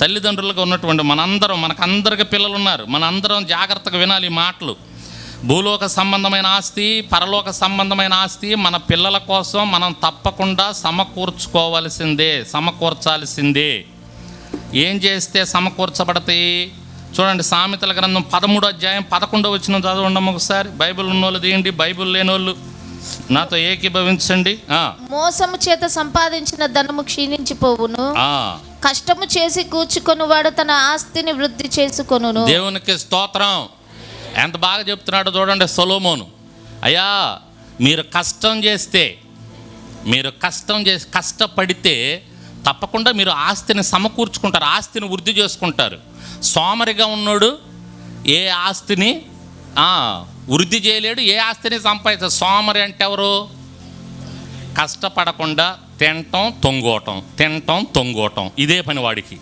తల్లిదండ్రులుగా ఉన్నటువంటి మనందరం మనకందరికి పిల్లలు ఉన్నారు మనందరం జాగ్రత్తగా వినాలి మాటలు. భూలోక సంబంధమైన ఆస్తి పరలోక సంబంధమైన ఆస్తి మన పిల్లల కోసం మనం తప్పకుండా సమకూర్చుకోవలసిందే సమకూర్చాల్సిందే. ఏం చేస్తే సమకూర్చబడతాయి? చూడండి సామెతల గ్రంథం పదమూడో అధ్యాయం పదకొండో వచ్చిన చదవండి ఒకసారి బైబిల్ ఉన్నోళ్ళు తీయండి బైబిల్ లేనోళ్ళు. నాతో ఏకీభవించండి. మోసము చేత సంపాదించిన ధనము క్షీణించిపోవును. కష్టము చేసి కూర్చుకొనువాడు తన ఆస్తిని వృద్ధి చేసుకొనును. దేవునికి స్తోత్రం. ఎంత బాగా చెప్తున్నాడో చూడండి సొలోమోను. అయ్యా మీరు కష్టం చేస్తే మీరు కష్టం చేసి కష్టపడితే తప్పకుండా మీరు ఆస్తిని సమకూర్చుకుంటారు ఆస్తిని వృద్ధి చేసుకుంటారు. సోమరిగా ఉన్నాడు ఏ ఆస్తిని? ఆ, వృద్ధి చేయలేడు ఏ ఆస్తిని సంపాదించారు సోమరి అంటే ఎవరు? కష్టపడకుండా తినటం తొంగోటం తినటం తొంగోటం ఇదే పని వాడికి.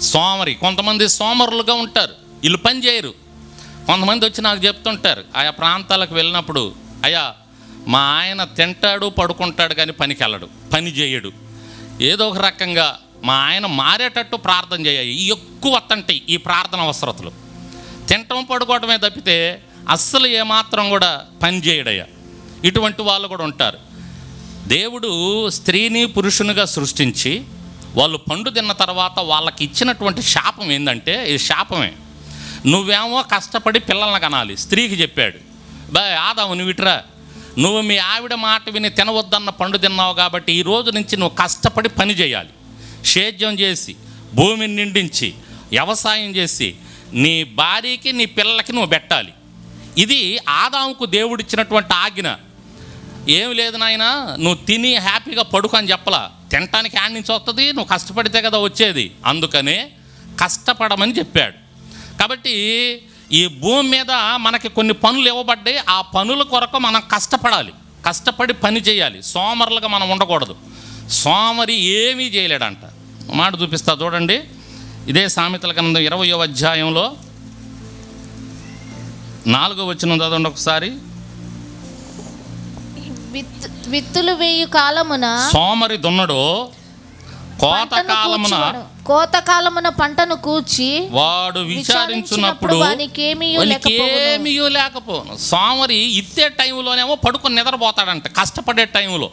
సోమరి కొంతమంది సోమరులుగా ఉంటారు వీళ్ళు పని చేయరు. కొంతమంది వచ్చి నాకు చెప్తుంటారు ఆయా ప్రాంతాలకు వెళ్ళినప్పుడు అయ్యా మా ఆయన తింటాడు పడుకుంటాడు కానీ పనికి వెళ్ళడు పని చేయడు. ఏదో ఒక రకంగా మా ఆయన మారేటట్టు ప్రార్థన చేయాలి ఎక్కువ వత్తంటాయి ఈ ప్రార్థన అవసరతలు. తినటం పడుకోవటమే తప్పితే అస్సలు ఏమాత్రం కూడా పని చేయడయ్యా. ఇటువంటి వాళ్ళు కూడా ఉంటారు. దేవుడు స్త్రీని పురుషునిగా సృష్టించి వాళ్ళు పండు తిన్న తర్వాత వాళ్ళకి ఇచ్చినటువంటి శాపం ఏంటంటే ఇది శాపమే. నువ్వేమో కష్టపడి పిల్లల్ని కనాలి స్త్రీకి చెప్పాడు. బా ఆదాము నువ్వు ఇట్రా. నువ్వు మీ ఆవిడ మాట విని తినవద్దన్న పండు తిన్నావు కాబట్టి ఈ రోజు నుంచి నువ్వు కష్టపడి పని చేయాలి. సేద్యం చేసి భూమిని నిండించి వ్యవసాయం చేసి నీ భార్యకి నీ పిల్లలకి నువ్వు పెట్టాలి. ఇది ఆదాంకు దేవుడిచ్చినటువంటి ఆజ్ఞ. ఏం లేదు నాయన నువ్వు తిని హ్యాపీగా పడుకు అని చెప్పలా. తినటానికి హ్యాండ్ నుంచి వస్తుంది నువ్వు కష్టపడితే కదా వచ్చేది. అందుకనే కష్టపడమని చెప్పాడు. కాబట్టి ఈ భూమి మీద మనకి కొన్ని పనులు ఇవ్వబడ్డాయి. ఆ పనుల కొరకు మనం కష్టపడాలి. కష్టపడి పని చేయాలి. సోమరులుగా మనం ఉండకూడదు. సోమరి ఏమీ చేయలేడంట. మాట చూపిస్తా చూడండి. ఇదే సామెతల గ్రంథం ఇరవయో అధ్యాయంలో నాలుగో వచ్చిన చదవండి ఒకసారి. విత్- విత్తులు వేయు కాలమున సోమరి దున్నడు కోత కాలమున. కోత కాలమున పంటను కూర్చి వాడు విచారించున్నప్పుడు వానికేమీ వానికేమీ లేకపోను సోమరి ఇత్తే టైంలోనేమో పడుకొని నిద్రపోతాడంట కష్టపడే టైంలో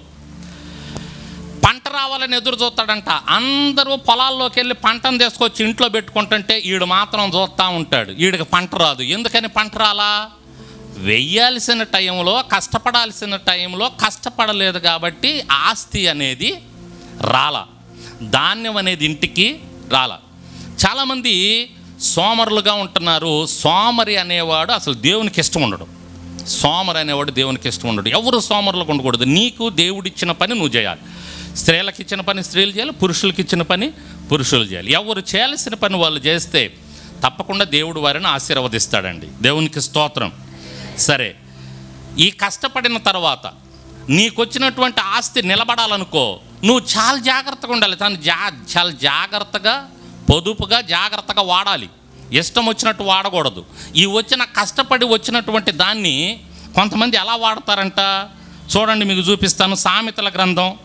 పంట రావాలని ఎదురు చూస్తాడంట. అందరూ పొలాల్లోకి వెళ్ళి పంటను తీసుకొచ్చి ఇంట్లో పెట్టుకుంటుంటే ఈడు మాత్రం చూస్తూ ఉంటాడు. ఈడికి పంట రాదు. ఎందుకని పంట రాలా? వెయ్యాల్సిన టైంలో కష్టపడాల్సిన టైంలో కష్టపడలేదు కాబట్టి ఆస్తి అనేది రాల. ధాన్యం అనేది ఇంటికి రాల. చాలామంది సోమరులుగా ఉంటున్నారు. సోమరి అనేవాడు అసలు దేవునికి ఇష్టం ఉండడు. సోమరి అనేవాడు దేవునికి ఇష్టం ఉండడు. ఎవరు సోమరులకు ఉండకూడదు. నీకు దేవుడిచ్చిన పని నువ్వు చేయాలి. స్త్రీలకు ఇచ్చిన పని స్త్రీలు చేయాలి పురుషులకు ఇచ్చిన పని పురుషులు చేయాలి. ఎవరు చేయాల్సిన పని వాళ్ళు చేస్తే తప్పకుండా దేవుడు వారిని ఆశీర్వదిస్తాడండి. దేవునికి స్తోత్రం. సరే ఈ కష్టపడిన తర్వాత నీకొచ్చినటువంటి ఆస్తి నిలబడాలనుకో నువ్వు చాలా జాగ్రత్తగా ఉండాలి. తను జా చాలా జాగ్రత్తగా పొదుపుగా జాగ్రత్తగా వాడాలి. ఇష్టం వచ్చినట్టు వాడకూడదు. ఈ వచ్చిన కష్టపడి వచ్చినటువంటి దాన్ని కొంతమంది ఎలా వాడతారంట? చూడండి మీకు చూపిస్తాను సామెతల గ్రంథం.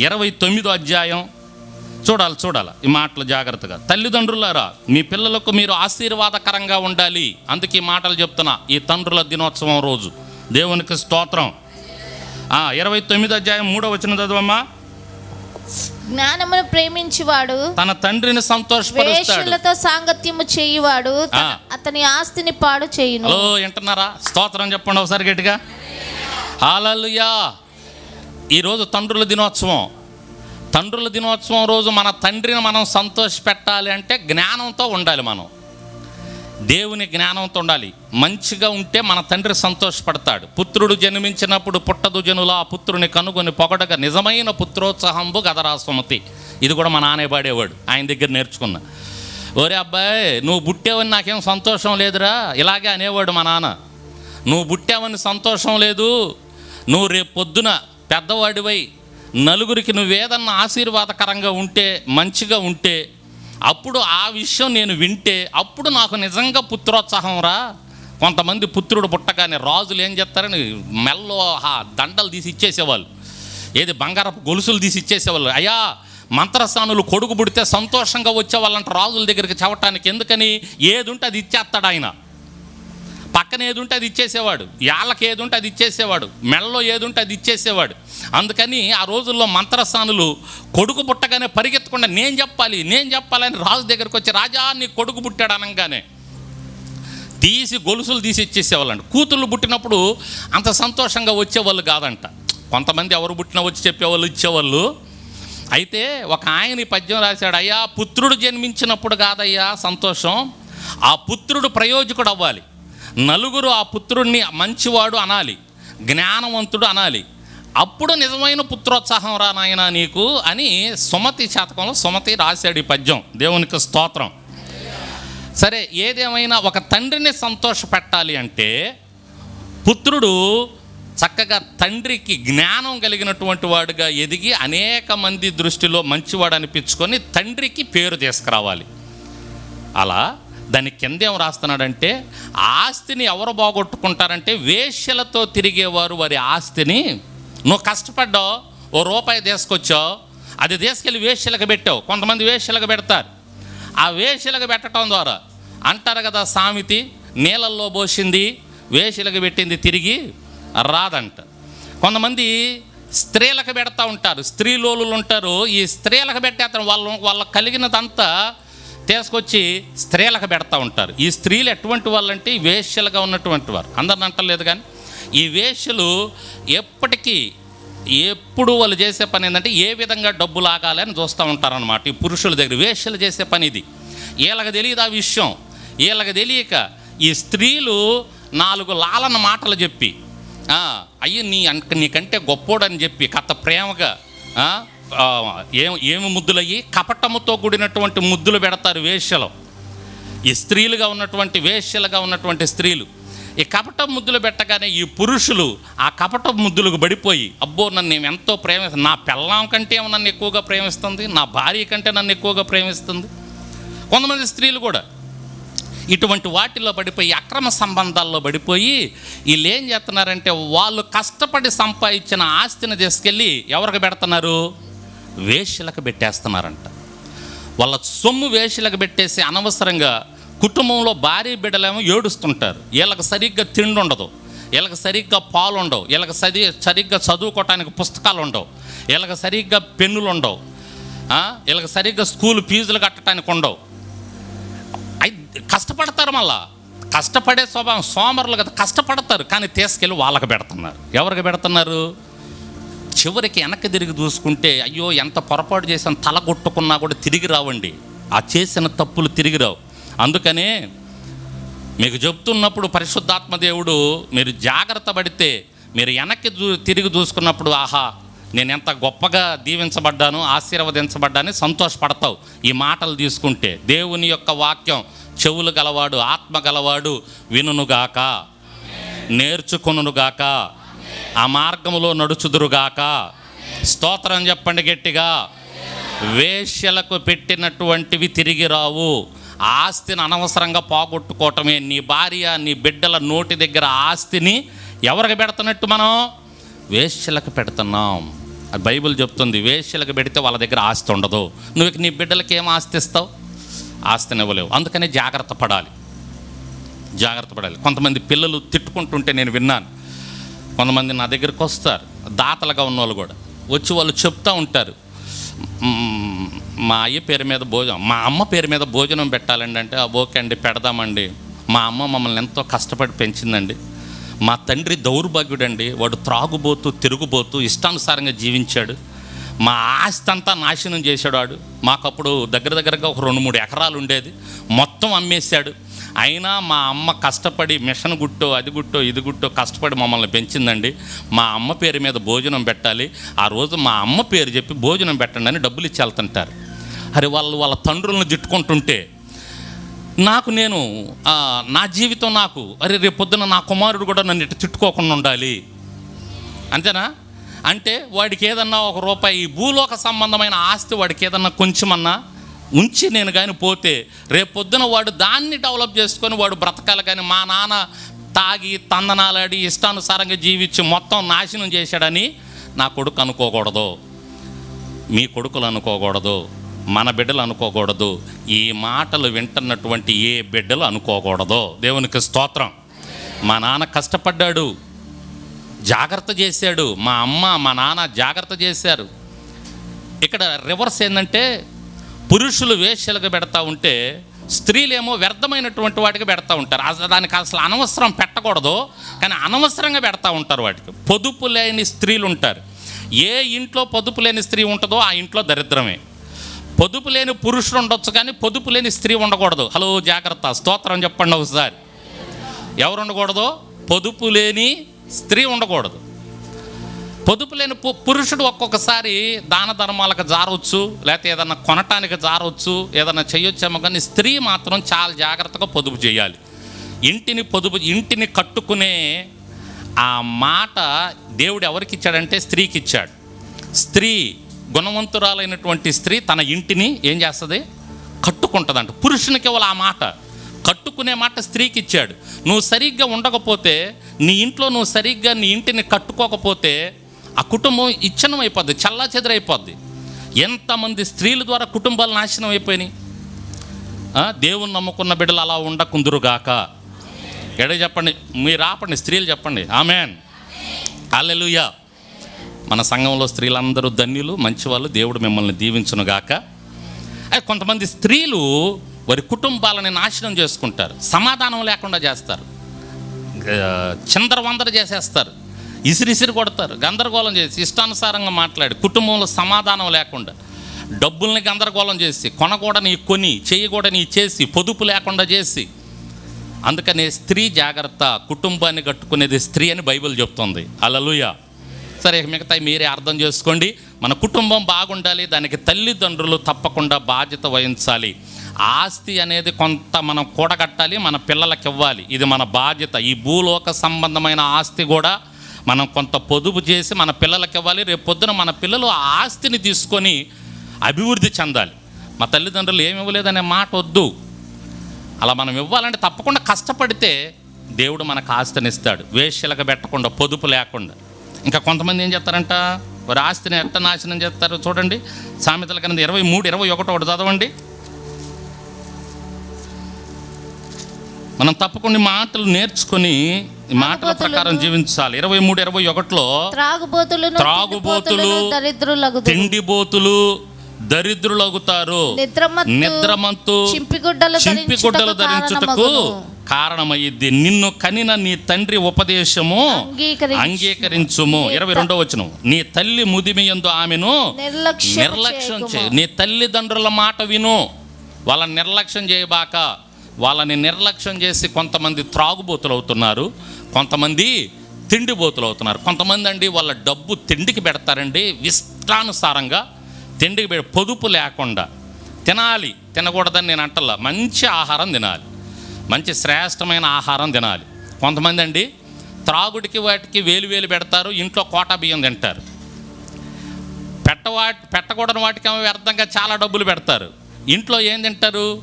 ఇరవై తొమ్మిదో అధ్యాయం. చూడాలి చూడాలి. ఈ మాటలు జాగ్రత్తగా. తల్లిదండ్రులారా మీ పిల్లలకు మీరు ఆశీర్వాదకరంగా ఉండాలి. అందుకే ఈ మాటలు చెప్తున్నా ఈ తండ్రుల దినోత్సవం రోజు. దేవునికి స్తోత్రం. ఆ, ఇరవై తొమ్మిది అధ్యాయం మూడో వచ్చిన చదవమ్మా. జ్ఞానమును ప్రేమించువాడు తన తండ్రిని సంతోషపరుస్తాడు. సాంగత్యము చేయువాడు. అతని ఆస్తిని పాడు చేయును. హలో వింటున్నారా? స్తోత్రం చెప్పండి ఒకసారి గట్టిగా. హాలలుయా ఈరోజు తండ్రుల దినోత్సవం. తండ్రుల దినోత్సవం రోజు మన తండ్రిని మనం సంతోష పెట్టాలి అంటే జ్ఞానంతో ఉండాలి మనం. దేవుని జ్ఞానంతో ఉండాలి. మంచిగా ఉంటే మన తండ్రి సంతోషపడతాడు. పుత్రుడు జన్మించినప్పుడు పుట్టదు జనుల ఆ పుత్రుని కనుగొని పొగడగా నిజమైన పుత్రోత్సాహంబు గదరా సుమతి ఇది కూడా మా నానే పాడేవాడు. ఆయన దగ్గర నేర్చుకున్నా. ఓరే అబ్బాయి నువ్వు పుట్టావని నాకేం సంతోషం లేదురా? ఇలాగే అనేవాడు మా నాన్న. నువ్వు పుట్టావని సంతోషం లేదు. నువ్వు రేపు పొద్దున పెద్దవాడివై నలుగురికి నువ్వేదన్నా ఆశీర్వాదకరంగా ఉంటే మంచిగా ఉంటే అప్పుడు ఆ విషయం నేను వింటే అప్పుడు నాకు నిజంగా పుత్రోత్సాహం రా. కొంతమంది పుత్రుడు పుట్టగానే రాజులు ఏం చేస్తారని మెల్లో దండలు తీసి ఇచ్చేసేవాళ్ళు. ఏది బంగారపు గొలుసులు తీసి ఇచ్చేసేవాళ్ళు. అయ్యా మంత్రస్థానులు కొడుకు పుడితే సంతోషంగా వచ్చే వాళ్ళంట రాజుల దగ్గరికి చవటానికి. ఎందుకని? ఏది ఉంటే అది ఇచ్చేస్తాడు ఆయన. పక్కన ఏది ఉంటే అది ఇచ్చేసేవాడు యాళ్ళకి ఏది ఉంటే అది ఇచ్చేసేవాడు మెడలో ఏది ఉంటే అది ఇచ్చేసేవాడు. అందుకని ఆ రోజుల్లో మంత్రస్థానులు కొడుకు పుట్టగానే పరిగెత్తకుండా నేను చెప్పాలి నేను చెప్పాలని రాజు దగ్గరకు వచ్చి రాజా నీ కొడుకు పుట్టాడు అనగానే తీసి గొలుసులు తీసి ఇచ్చేసేవాళ్ళంట. కూతుళ్ళు పుట్టినప్పుడు అంత సంతోషంగా వచ్చేవాళ్ళు కాదంట. కొంతమంది ఎవరు పుట్టినా వచ్చి చెప్పేవాళ్ళు ఇచ్చేవాళ్ళు. అయితే ఒక ఆయన ఈ పద్యం రాశాడు అయ్యా పుత్రుడు జన్మించినప్పుడు కాదయ్యా సంతోషం. ఆ పుత్రుడు ప్రయోజకుడు అవ్వాలి. నలుగురు ఆ పుత్రుడిని మంచివాడు అనాలి జ్ఞానవంతుడు అనాలి. అప్పుడు నిజమైన పుత్రోత్సాహం రా నాయనా నీకు అని సుమతి శాతకంలో సుమతి రాశాడు ఈ పద్యం. దేవునికి స్తోత్రం. సరే ఏదేమైనా ఒక తండ్రిని సంతోషపెట్టాలి అంటే పుత్రుడు చక్కగా తండ్రికి జ్ఞానం కలిగినటువంటి వాడుగా ఎదిగి అనేక మంది దృష్టిలో మంచివాడు అనిపించుకొని తండ్రికి పేరు తీసుకురావాలి. అలా దాని కిందేం రాస్తున్నాడంటే ఆస్తిని ఎవరు బాగొట్టుకుంటారంటే వేశ్యలతో తిరిగేవారు వారి ఆస్తిని. నువ్వు కష్టపడ్డావు ఓ రూపాయి తీసుకొచ్చావు అది తీసుకెళ్ళి వేష్యలకు పెట్టావు. కొంతమంది వేష్యలకు పెడతారు. ఆ వేష్యలకు పెట్టడం ద్వారా అంటారు కదా సామెతి నీళ్ళల్లో పోసింది వేషలకు పెట్టింది తిరిగి రాదంట. కొంతమంది స్త్రీలకు పెడతా ఉంటారు స్త్రీలోలు ఉంటారు. ఈ స్త్రీలకు పెట్టేత వాళ్ళు వాళ్ళకి కలిగినదంతా తీసుకొచ్చి స్త్రీలకు పెడతా ఉంటారు. ఈ స్త్రీలు ఎటువంటి వాళ్ళంటే వేష్యలుగా వేశ్యలుగా ఉన్నటువంటి వారు. అందరిని అంటలేదు కానీ ఈ వేష్యలు ఎప్పటికీ ఎప్పుడు వాళ్ళు చేసే పని ఏంటంటే ఏ విధంగా డబ్బు లాగాలి అని చూస్తూ ఉంటారనమాట ఈ పురుషుల దగ్గర వేశ్యలు చేసే పని ఇది. వీళ్ళకి తెలియదు ఆ విషయం. వీళ్ళకి తెలియక ఈ స్త్రీలు నాలుగు లాలన మాటలు చెప్పి అయ్యి నీ నీకంటే గొప్పోడని చెప్పి కథ ప్రేమగా ఏం ఏమి ముద్దులయ్యి? కపటముతో కూడినటువంటి ముద్దులు పెడతారు వేశ్యలో ఈ స్త్రీలుగా ఉన్నటువంటి వేశ్యలుగా ఉన్నటువంటి స్త్రీలు. ఈ కపట ముద్దులు పెట్టగానే ఈ పురుషులు ఆ కపట ముద్దులకు పడిపోయి అబ్బో నన్ను నేను ఎంతో ప్రేమిస్తాను నా పెళ్ళాం కంటే నన్ను ఎక్కువగా ప్రేమిస్తుంది నా భార్య కంటే నన్ను ఎక్కువగా ప్రేమిస్తుంది. కొంతమంది స్త్రీలు కూడా ఇటువంటి వాటిల్లో పడిపోయి అక్రమ సంబంధాల్లో పడిపోయి వీళ్ళు ఏం చేస్తున్నారంటే వాళ్ళు కష్టపడి సంపాదించిన ఆస్తిని తీసుకెళ్ళి ఎవరికి పెడుతున్నారు? వేషలకు పెట్టేస్తున్నారంట. వాళ్ళ సొమ్ము వేషలకు పెట్టేసి అనవసరంగా కుటుంబంలో భార్య బిడ్డలేమో ఏడుస్తుంటారు. వీళ్ళకి సరిగ్గా తిండి ఉండదు వీళ్ళకి సరిగ్గా పాలు ఉండవు వీళ్ళకి సరి సరిగ్గా చదువుకోవటానికి పుస్తకాలు ఉండవు వీళ్ళకి సరిగ్గా పెన్నులు ఉండవు వీళ్ళకి సరిగ్గా స్కూల్ ఫీజులు కట్టడానికి ఉండవు. కష్టపడతారు మళ్ళా. కష్టపడే స్వభావం సోమరులు కదా కష్టపడతారు. కానీ తీసుకెళ్ళి వాళ్ళకి పెడుతున్నారు. ఎవరికి పెడుతున్నారు? చివరికి వెనక్కి తిరిగి చూసుకుంటే అయ్యో ఎంత పొరపాటు చేసాం తల కొట్టుకున్నా కూడా తిరిగి రావండి. ఆ చేసిన తప్పులు తిరిగి రావు. అందుకనే మీకు చెప్తున్నప్పుడు పరిశుద్ధాత్మ దేవుడు మీరు జాగ్రత్త పడితే మీరు వెనక్కి తిరిగి చూసుకున్నప్పుడు ఆహా నేను ఎంత గొప్పగా దీవించబడ్డాను ఆశీర్వదించబడ్డాను సంతోషపడతావు. ఈ మాటలు తీసుకుంటే దేవుని యొక్క వాక్యం చెవులు గలవాడు ఆత్మ గలవాడు వినునుగాక నేర్చుకొనుగాక ఆ మార్గంలో నడుచుదురుగాక. స్తోత్రం చెప్పండి గట్టిగా. వేశ్యలకు పెట్టినటువంటివి తిరిగి రావు. ఆస్తిని అనవసరంగా పోగొట్టుకోవటమే. నీ భార్య నీ బిడ్డల నోటి దగ్గర ఆస్తిని ఎవరికి పెడుతున్నట్టు మనం? వేశ్యలకు పెడుతున్నాం. అది బైబిల్ చెప్తుంది. వేష్యలకు పెడితే వాళ్ళ దగ్గర ఆస్తి ఉండదు. నువ్వు ఇక నీ బిడ్డలకి ఏం ఆస్తి ఇస్తావు? ఆస్తిని ఇవ్వలేవు. అందుకనే జాగ్రత్త పడాలి. జాగ్రత్త పడాలి. కొంతమంది పిల్లలు తిట్టుకుంటుంటే నేను విన్నాను. కొంతమంది నా దగ్గరికి వస్తారు. దాతలుగా ఉన్న వాళ్ళు కూడా. వచ్చి వాళ్ళు చెప్తూ ఉంటారు. మా అయ్య పేరు మీద భోజనం మా అమ్మ పేరు మీద భోజనం పెట్టాలండి అంటే ఓకే అండి పెడదామండి. మా అమ్మ మమ్మల్ని ఎంతో కష్టపడి పెంచిందండి. మా తండ్రి దౌర్భాగ్యుడండి. వాడు త్రాగుబోతూ తిరుగుబోతూ ఇష్టానుసారంగా జీవించాడు. మా ఆస్తి అంతా నాశనం చేశాడు వాడు. మాకప్పుడు దగ్గర దగ్గరగా ఒక రెండు మూడు ఎకరాలు ఉండేది. మొత్తం అమ్మేశాడు. అయినా మా అమ్మ కష్టపడి మిషన్ గుట్టో అది గుట్టో ఇది గుట్టో కష్టపడి మమ్మల్ని పెంచిందండి. మా అమ్మ పేరు మీద భోజనం పెట్టాలి. ఆ రోజు మా అమ్మ పేరు చెప్పి భోజనం పెట్టండి అని డబ్బులు ఇచ్చి వెళ్తుంటారు. అరే వాళ్ళు వాళ్ళ తండ్రులను తిట్టుకుంటుంటే నాకు నేను నా జీవితం నాకు అరే రేపు పొద్దున నా కుమారుడు కూడా నన్ను ఇటు తిట్టుకోకుండా ఉండాలి. అంతేనా? అంటే వాడికి ఏదన్నా ఒక రూపాయి ఈ భూలోక సంబంధమైన ఆస్తి వాడికి ఏదన్నా కొంచెమన్నా ఉంచి నేను కానీ పోతే రేపు పొద్దున వాడు దాన్ని డెవలప్ చేసుకొని వాడు బ్రతకాలి కానీ మా నాన్న తాగి తందనాలాడి ఇష్టానుసారంగా జీవించి మొత్తం నాశనం చేశాడని నా కొడుకు అనుకోకూడదు. మీ కొడుకులు అనుకోకూడదు. మన బిడ్డలు అనుకోకూడదు. ఈ మాటలు వింటున్నటువంటి ఏ బిడ్డలు అనుకోకూడదు. దేవునికి స్తోత్రం. మా నాన్న కష్టపడ్డాడు. జాగ్రత్త చేశాడు. మా అమ్మ మా నాన్న జాగ్రత్త చేశారు. ఇక్కడ రివర్స్ ఏంటంటే పురుషులు వేశ్యలుగా పెడతా ఉంటే స్త్రీలేమో వ్యర్థమైనటువంటి వాటికి పెడతా ఉంటారు. అసలు దానికి అసలు అనవసరం పెట్టకూడదు కానీ అనవసరంగా పెడతా ఉంటారు వాటికి. పొదుపు లేని స్త్రీలు ఉంటారు. ఏ ఇంట్లో పొదుపు లేని స్త్రీ ఉంటుందో ఆ ఇంట్లో దరిద్రమే. పొదుపు లేని పురుషుడు ఉండొచ్చు కానీ పొదుపు లేని స్త్రీ ఉండకూడదు. హలో జాగ్రత్త స్తోత్రం చెప్పండి ఒకసారి. ఎవరు ఉండకూడదు? పొదుపు లేని స్త్రీ ఉండకూడదు. పొదుపు లేని పు- పురుషుడు ఒక్కొక్కసారి దాన ధర్మాలకు జారవచ్చు లేకపోతే ఏదన్నా కొనటానికి జారవచ్చు ఏదన్నా చేయొచ్చేమో కానీ స్త్రీ మాత్రం చాలా జాగ్రత్తగా పొదుపు చేయాలి. ఇంటిని పొదుపు ఇంటిని కట్టుకునే ఆ మాట దేవుడు ఎవరికి ఇచ్చాడంటే స్త్రీకి ఇచ్చాడు. స్త్రీ గుణవంతురాలైనటువంటి స్త్రీ తన ఇంటిని ఏం చేస్తుంది? కట్టుకుంటుందంట. పురుషునికి ఇవ్వాలి ఆ మాట కట్టుకునే మాట స్త్రీకి ఇచ్చాడు. నువ్వు సరిగ్గా ఉండకపోతే నీ ఇంట్లో నువ్వు సరిగ్గా నీ ఇంటిని కట్టుకోకపోతే ఆ కుటుంబం ఇచ్చనం అయిపోద్ది చల్లా చెదరైపోద్ది ఎంతమంది స్త్రీల ద్వారా కుటుంబాలు నాశనం అయిపోయినాయి? దేవుని నమ్ముకున్న బిడ్డలు అలా ఉండకుందురుగాక. ఎడ చెప్పండి? మీరు ఆపండి స్త్రీలు చెప్పండి. ఆమెన్. అల్లెలుయా మన సంఘంలో స్త్రీలందరూ ధన్యులు మంచివాళ్ళు దేవుడు మిమ్మల్ని దీవించునుగాక. అది కొంతమంది స్త్రీలు వారి కుటుంబాలని నాశనం చేసుకుంటారు సమాధానం లేకుండా చేస్తారు. ఆ, చిందరవందర చేసేస్తారు. ఇసిరిసిరి కొడతారు గందరగోళం చేసి ఇష్టానుసారంగా మాట్లాడి కుటుంబంలో సమాధానం లేకుండా డబ్బుల్ని గందరగోళం చేసి కొనకూడని కొని చేయకూడని చేసి పొదుపు లేకుండా చేసి అందుకనే స్త్రీ జాగ్రత్త కుటుంబాన్ని కట్టుకునేది స్త్రీ అని బైబిల్ చెప్తుంది. అలలుయ సరే మిగతా మీరే అర్థం చేసుకోండి. మన కుటుంబం బాగుండాలి దానికి తల్లిదండ్రులు తప్పకుండా బాధ్యత వహించాలి. ఆస్తి అనేది కొంత మనం కూడగట్టాలి మన పిల్లలకి ఇవ్వాలి. ఇది మన బాధ్యత. ఈ భూలోక సంబంధమైన ఆస్తి కూడా మనం కొంత పొదుపు చేసి మన పిల్లలకి ఇవ్వాలి. రేపు పొద్దున మన పిల్లలు ఆస్తిని తీసుకొని అభివృద్ధి చెందాలి. మా తల్లిదండ్రులు ఏమి ఇవ్వలేదనే మాట వద్దు. అలా మనం ఇవ్వాలంటే తప్పకుండా కష్టపడితే దేవుడు మనకు ఆస్తినిస్తాడు వేష్యలకు పెట్టకుండా పొదుపు లేకుండా. ఇంకా కొంతమంది ఏం చేస్తారంట? వారి ఆస్తిని ఎట్ట నాశనం చేస్తారు చూడండి. సామెతల కింద ఇరవై మూడు ఇరవై ఒకటి ఒకటి చదవండి. మనం తప్పకుండా మాటలు నేర్చుకొని మాటల ప్రకారం జీవించాలి ఇరవై మూడు ఇరవై ఒకటిలో త్రాగుబోతులు, తిండిపోతులను, దరిద్రులగు తిండిబోతులు దరిద్రులగుతారు. నిద్రమంతు చింపిగుడ్డలు చింపిగుడ్డలు ధరించుటకు కారణమగును. కారణమయ్యిద్ది. నిన్ను కనిన నీ తండ్రి ఉపదేశము అంగీకరించు. అంగీకరించుము. ఇరవై రెండో వచనం. నీ తల్లి ముదిమి యందు ఆమెను నిర్లక్ష్యం. చేయి. నీ తల్లిదండ్రుల మాట విను. వాళ్ళని నిర్లక్ష్యం చేయబాక వాళ్ళని నిర్లక్ష్యం చేసి కొంతమంది త్రాగుబోతులు అవుతున్నారు కొంతమంది తిండిబోతులు అవుతున్నారు. కొంతమంది అండి వాళ్ళ డబ్బు తిండికి పెడతారండి ఇష్టానుసారంగా తిండికి పెడ పొదుపు లేకుండా. తినాలి తినకూడదని నేను అంటల్లా మంచి ఆహారం తినాలి. మంచి శ్రేష్టమైన ఆహారం తినాలి. కొంతమంది అండి త్రాగుడికి వాటికి వేలు వేలు పెడతారు ఇంట్లో కోటా బియ్యం తింటారు. పెట్టవా పెట్టకూడని వాటికి వ్యర్థంగా చాలా డబ్బులు పెడతారు. ఇంట్లో ఏం తింటారు?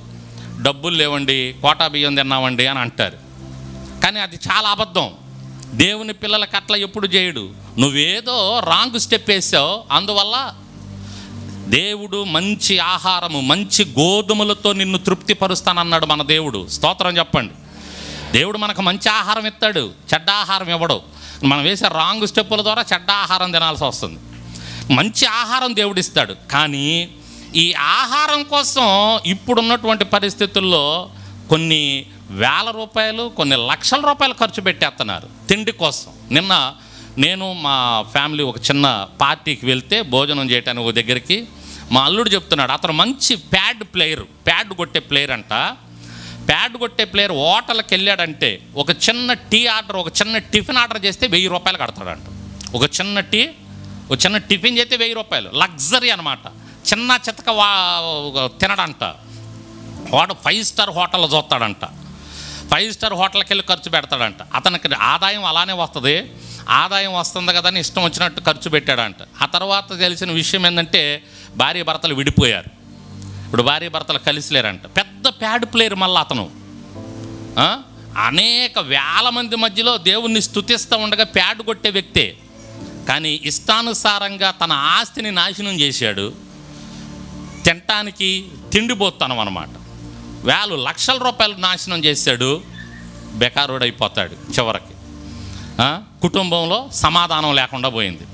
డబ్బులు లేవండి కోటా బియ్యం తిన్నామండి అని అంటారు. కానీ అది చాలా అబద్ధం. దేవుని పిల్లలకి అట్లా ఎప్పుడు చేయడు నువ్వేదో రాంగ్ స్టెప్ వేసావు అందువల్ల దేవుడు మంచి ఆహారము మంచి గోధుమలతో నిన్ను తృప్తిపరుస్తానన్నాడు మన దేవుడు. స్తోత్రం చెప్పండి. దేవుడు మనకు మంచి ఆహారం ఇస్తాడు చెడ్డ ఆహారం ఇవ్వడు. మనం వేసే రాంగ్ స్టెప్పుల ద్వారా చెడ్డ ఆహారం తినాల్సి వస్తుంది. మంచి ఆహారం దేవుడు ఇస్తాడు. కానీ ఈ ఆహారం కోసం ఇప్పుడున్నటువంటి పరిస్థితుల్లో కొన్ని వేల రూపాయలు కొన్ని లక్షల రూపాయలు ఖర్చు పెట్టేస్తున్నారు తిండి కోసం. నిన్న నేను మా ఫ్యామిలీ ఒక చిన్న పార్టీకి వెళ్తే భోజనం చేయటానికి ఒక దగ్గరికి మా అల్లుడు చెప్తున్నాడు అతను మంచి ప్యాడ్ ప్లేయర్ ప్యాడ్ కొట్టే ప్లేయర్ అంట. ప్యాడ్ కొట్టే ప్లేయర్ హోటల్కి వెళ్ళాడంటే ఒక చిన్న టీ ఆర్డర్ ఒక చిన్న టిఫిన్ ఆర్డర్ చేస్తే వెయ్యి రూపాయలు కడతాడంట. ఒక చిన్న టీ ఒక చిన్న టిఫిన్ చేస్తే వెయ్యి రూపాయలు లగ్జరీ అనమాట చిన్న చితక వా తినడంట. వాడు ఫైవ్ స్టార్ హోటల్లో చూస్తాడంట. ఫైవ్ స్టార్ హోటల్కి వెళ్ళి ఖర్చు పెడతాడంట. అతనికి ఆదాయం అలానే వస్తుంది. ఆదాయం వస్తుంది కదా అని ఇష్టం వచ్చినట్టు ఖర్చు పెట్టాడంట. ఆ తర్వాత తెలిసిన విషయం ఏంటంటే భార్య భర్తలు విడిపోయారు. ఇప్పుడు భార్య భర్తలు కలిసిలేరంట పెద్ద ప్యాడ్ ప్లేయర్ మళ్ళీ అతను. అనేక వేల మంది మధ్యలో దేవుణ్ణి స్థుతిస్తూ ఉండగా ప్యాడ్ కొట్టే వ్యక్తే. కానీ ఇష్టానుసారంగా తన ఆస్తిని నాశనం చేశాడు. తినటానికి తిండిపోతాను అనమాట వేలు లక్షల రూపాయలు నాశనం చేశాడు బెకారుడైపోతాడు చివరికి. కుటుంబంలో సమాధానం లేకుండా పోయింది.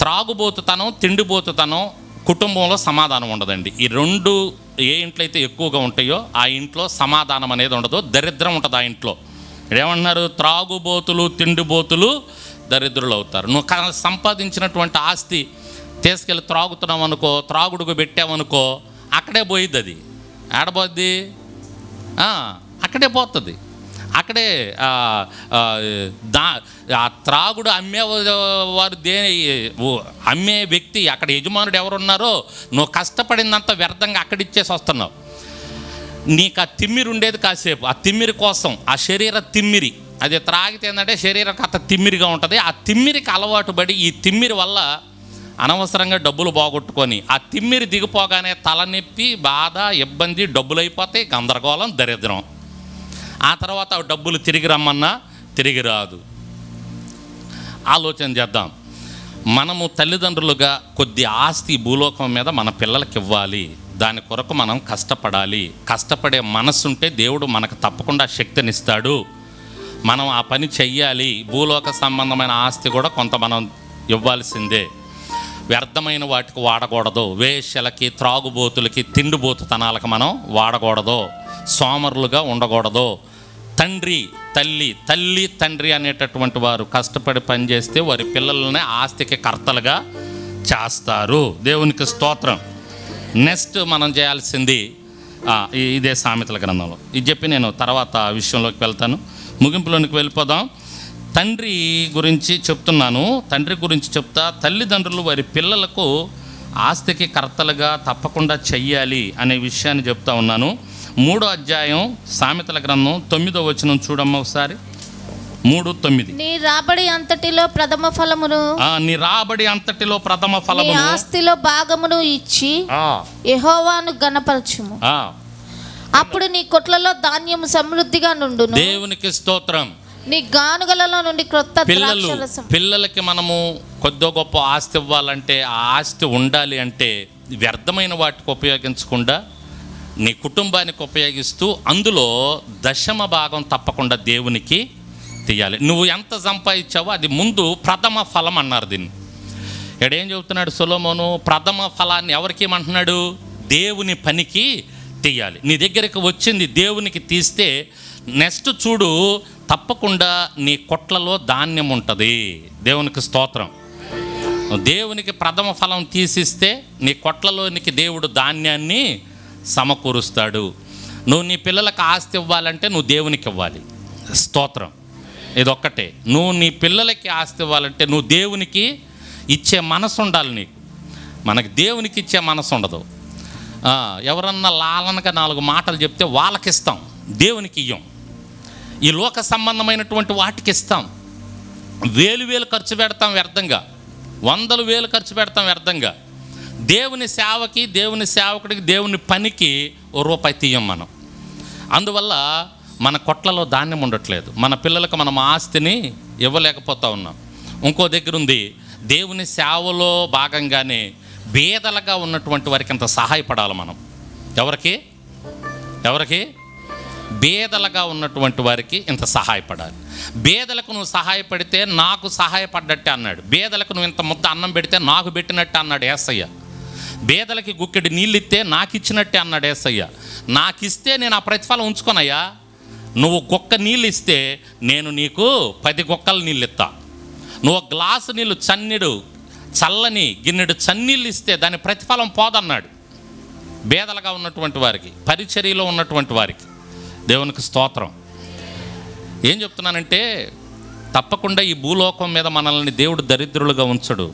త్రాగుబోతుతనం తిండిబోతుతనం కుటుంబంలో సమాధానం ఉండదండి. ఈ రెండు ఏ ఇంట్లో అయితే ఎక్కువగా ఉంటాయో ఆ ఇంట్లో సమాధానం అనేది ఉండదు. దరిద్రం ఉంటుంది ఆ ఇంట్లో. ఏమంటున్నారు? త్రాగుబోతులు తిండిబోతులు దరిద్రులు అవుతారు నువ్వు సంపాదించినటువంటి ఆస్తి తీసుకెళ్ళి త్రాగుతున్నావు అనుకో త్రాగుడుకు పెట్టావనుకో అక్కడే పోయిద్ది అది ఆడబోద్ది? అక్కడే పోతుంది. అక్కడే దా ఆ త్రాగుడు అమ్మే వారు దే ఓ, అమ్మే వ్యక్తి అక్కడ యజమానుడు ఎవరున్నారో నువ్వు కష్టపడినంత వ్యర్థంగా అక్కడిచ్చేసి వస్తున్నావు. నీకు ఆ తిమ్మిరి ఉండేది కాసేపు. ఆ తిమ్మిరి కోసం ఆ శరీర తిమ్మిరి. అది త్రాగితే ఏంటంటే శరీరం అంత తిమ్మిరిగా ఉంటుంది. ఆ తిమ్మిరికి అలవాటు పడి ఈ తిమ్మిరి వల్ల అనవసరంగా డబ్బులు పోగొట్టుకొని ఆ తిమ్మిరి దిగిపోగానే తలనొప్పి బాధ ఇబ్బంది డబ్బులు అయిపోతాయి గందరగోళం దరిద్రం. ఆ తర్వాత ఆ డబ్బులు తిరిగి రమ్మన్నా తిరిగి రాదు. ఆలోచన చేద్దాం. మనము తల్లిదండ్రులుగా కొద్ది ఆస్తి భూలోకం మీద మన పిల్లలకి ఇవ్వాలి. దాని కొరకు మనం కష్టపడాలి. కష్టపడే మనసు ఉంటే దేవుడు మనకు తప్పకుండా శక్తినిస్తాడు. మనం ఆ పని చెయ్యాలి. భూలోక సంబంధమైన ఆస్తి కూడా కొంత మనం ఇవ్వాల్సిందే. వ్యర్థమైన వాటికి వాడకూడదు. వేషలకి త్రాగుబోతులకి తిండిబోతుతనాలకు మనం వాడకూడదు. సోమరులుగా ఉండకూడదు. తండ్రి తల్లి తల్లి తండ్రి అనేటటువంటి వారు కష్టపడి పనిచేస్తే వారి పిల్లల్ని ఆస్తికి కర్తలుగా చేస్తారు. దేవునికి స్తోత్రం. నెక్స్ట్ మనం చేయాల్సింది ఇదే సామెతల గ్రంథంలో. ఇది చెప్పి నేను తర్వాత విషయంలోకి వెళ్తాను. ముగింపులోనికి వెళ్ళిపోదాం. తండ్రి గురించి చెప్తున్నాను. తండ్రి గురించి చెప్తా తల్లిదండ్రులు వారి పిల్లలకు ఆస్తికి కర్తలుగా తప్పకుండా చెయ్యాలి అనే విషయాన్ని చెప్తా ఉన్నాను. మూడో అధ్యాయం సామెతల గ్రంథం తొమ్మిదో వచనం చూడమ్మ ఒకసారి. మూడు తొమ్మిది. నీ రాబడి అంతటిలో ప్రథమ ఫలమును నీ రాబడి అంతటిలో ప్రథమ నీ ఫలమును ఆస్తిలో భాగమును ఇచ్చి యెహోవాను గణపరచుము అప్పుడు నీ కొట్లలో ధాన్యము సమృద్ధిగా నుండును. దేవునికి స్తోత్రం. నీ గానుగలలో నుండి క్రొత్త పిల్లలు పిల్లలకి మనము కొద్దో గొప్ప ఆస్తి ఇవ్వాలంటే ఆ ఆస్తి ఉండాలి అంటే వ్యర్థమైన వాటికి ఉపయోగించకుండా నీ కుటుంబానికి ఉపయోగిస్తూ అందులో దశమ భాగం తప్పకుండా దేవునికి తీయాలి. నువ్వు ఎంత సంపాదించావో అది ముందు ప్రథమ ఫలం అన్నారు దీన్ని. ఇక్కడేం చెబుతున్నాడు సొలోమోను? ప్రథమ ఫలాన్ని ఎవరికి ఇమ్మంటున్నాడు? దేవుని పనికి తీయాలి. నీ దగ్గరికి వచ్చింది దేవునికి తీస్తే నెక్స్ట్ చూడు తప్పకుండా నీ కొట్లలో ధాన్యం ఉంటుంది. దేవునికి స్తోత్రం. దేవునికి ప్రథమ ఫలం తీసిస్తే నీ కొట్లలోనికి దేవుడు ధాన్యాన్ని సమకూరుస్తాడు. నువ్వు నీ పిల్లలకు ఆస్తి ఇవ్వాలంటే నువ్వు దేవునికి ఇవ్వాలి. స్తోత్రం. ఇదొక్కటే. నువ్వు నీ పిల్లలకి ఆస్తి ఇవ్వాలంటే నువ్వు దేవునికి ఇచ్చే మనసు ఉండాలి నీకు. మనకి దేవునికి ఇచ్చే మనసు ఉండదు. ఎవరన్నా లాలనగా నాలుగు మాటలు చెప్తే వాళ్ళకిస్తాం. దేవునికి ఇయ్యం. ఈ లోక సంబంధమైనటువంటి వాటికి ఇస్తాం. వేలు వేలు ఖర్చు పెడతాం వ్యర్థంగా. వందలు వేలు ఖర్చు పెడతాం వ్యర్థంగా. దేవుని సేవకి దేవుని సేవకుడికి దేవుని పనికి ఓ రూపాయి తీయం మనం. అందువల్ల మన కొట్లలో ధాన్యం ఉండట్లేదు. మన పిల్లలకు మనం ఆస్తిని ఇవ్వలేకపోతా ఉన్నాం. ఇంకో దగ్గర ఉంది దేవుని సేవలో భాగంగానే బేదలుగా ఉన్నటువంటి వారికి అంత సహాయపడాలి మనం. ఎవరికి? ఎవరికి? బేదలుగా ఉన్నటువంటి వారికి ఇంత సహాయపడాలి. బేదలకు నువ్వు సహాయపడితే నాకు సహాయపడ్డట్టే అన్నాడు. బేదలకు నువ్వు ఇంత ముద్ద అన్నం పెడితే నాకు పెట్టినట్టే అన్నాడు ఏసయ్య. బేదలకి గుక్కెడి నీళ్ళు ఇస్తే నాకు ఇచ్చినట్టే అన్నాడు ఏసయ్య. నాకు ఇస్తే నేను ఆ ప్రతిఫలం ఉంచుకోనయ్యా. నువ్వు కుక్క నీళ్ళు ఇస్తే నేను నీకు పది కుక్కల నీళ్ళు ఇస్తా నువ్వు గ్లాసు నీళ్ళు చన్నీడు చల్లని గిన్నెడు చన్నీళ్ళు ఇస్తే దాని ప్రతిఫలం పోదన్నాడు. బేదలుగా ఉన్నటువంటి వారికి పరిచర్యలో ఉన్నటువంటి వారికి. దేవునికి స్తోత్రం. ఏం చెప్తున్నానంటే తప్పకుండా ఈ భూలోకం మీద మనల్ని దేవుడు దరిద్రులుగా ఉంచడు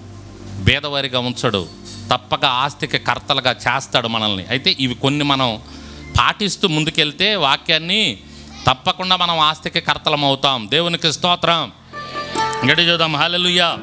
భేదవారిగా ఉంచడు తప్పక ఆస్తికి కర్తలుగా చేస్తాడు మనల్ని. అయితే ఇవి కొన్ని మనం పాటిస్తూ ముందుకెళ్తే వాక్యాన్ని తప్పకుండా మనం ఆస్తికి కర్తలం అవుతాం దేవునికి స్తోత్రం. గడి చూద్దాం. హాలెలుయ్యా